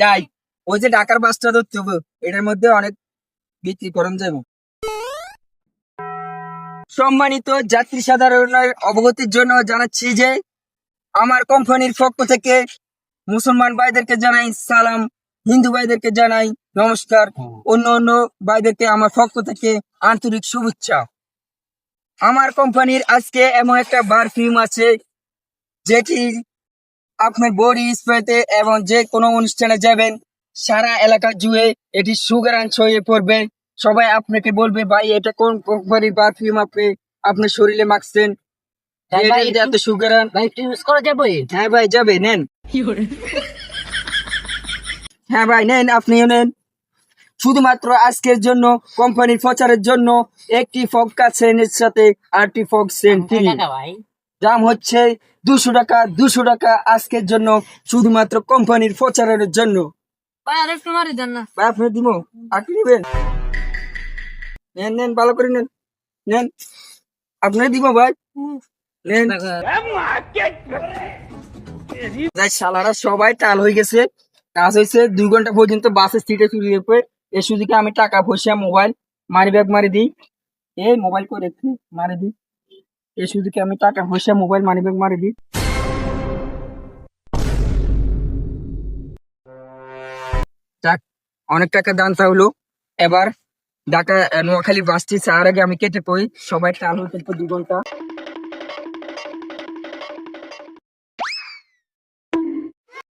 যাই। ওই যে ডাকার বাসটা ধরতে হবে, এটার মধ্যে অনেক বিক্রি করন যাব সম্মানিত যাত্রী সাধারণের অবগতির জন্য জানাচ্ছি যে, আমার কোম্পানির পক্ষ থেকে মুসলমান ভাইদেরকে জানাই সালাম, হিন্দু ভাইদেরকে জানাই নমস্কার, অন্য অন্য ভাইদেরকে আমার পক্ষ থেকে আন্তরিক শুভেচ্ছা। আমার কোম্পানির আজকে এমন একটা পারফিউম আছে, যেটি আপনার বডি স্প্রেতে এবং যে কোনো অনুষ্ঠানে যাবেন সারা এলাকা জুড়ে এটি সুগারান ছড়িয়ে পড়বে। সবাই আপনাকে বলবে ভাই এটা কোন কোম্পানির পারফিউম আপনি আপনার শরীরে মাখছেন? হ্যাঁ এটা- এত সুগারান? ভাই ইউজ করা যাবে? হ্যাঁ ভাই যাবে নেন। হ্যাঁ ভাই নেন আপনিও নেন। শুধুমাত্র আজকের জন্য কোম্পানির প্রচারের জন্য একটি ফক্কা সেন্টের সাথে আরটি ফ্রি। ভাই। দাম হচ্ছে দুশো টাকা দুশো টাকা আজকের জন্য শুধুমাত্র কোম্পানির প্রচারের জন্য। ভাই আর একটু মারি দেন না। ভাই আপনি দিব আপনি নেবেন নেন নেন ভালো করে নেন। নেন। আপনি দিব ভাই? নেন। যাই শালারা সবাই টাল হয়ে গেছে। কাজ হয়েছে দুই ঘণ্টা পর্যন্ত বাসের সিটে চুরি পড়ে। এই সুদিকে আমি টাকা পয়সা মোবাইল মানি ব্যাগ মারি দিই। এই মোবাইল করে একটু মারি দিই। এই আমি টাকা পয়সা মোবাইল মানি ব্যাগ মারি দিই। যাক, অনেক টাকা দান চাইলো। এবার ঢাকা নোয়াখালী বাসটি চার আগে আমি কেটে পড়ি। সবাই টাল হতে দু ঘণ্টা।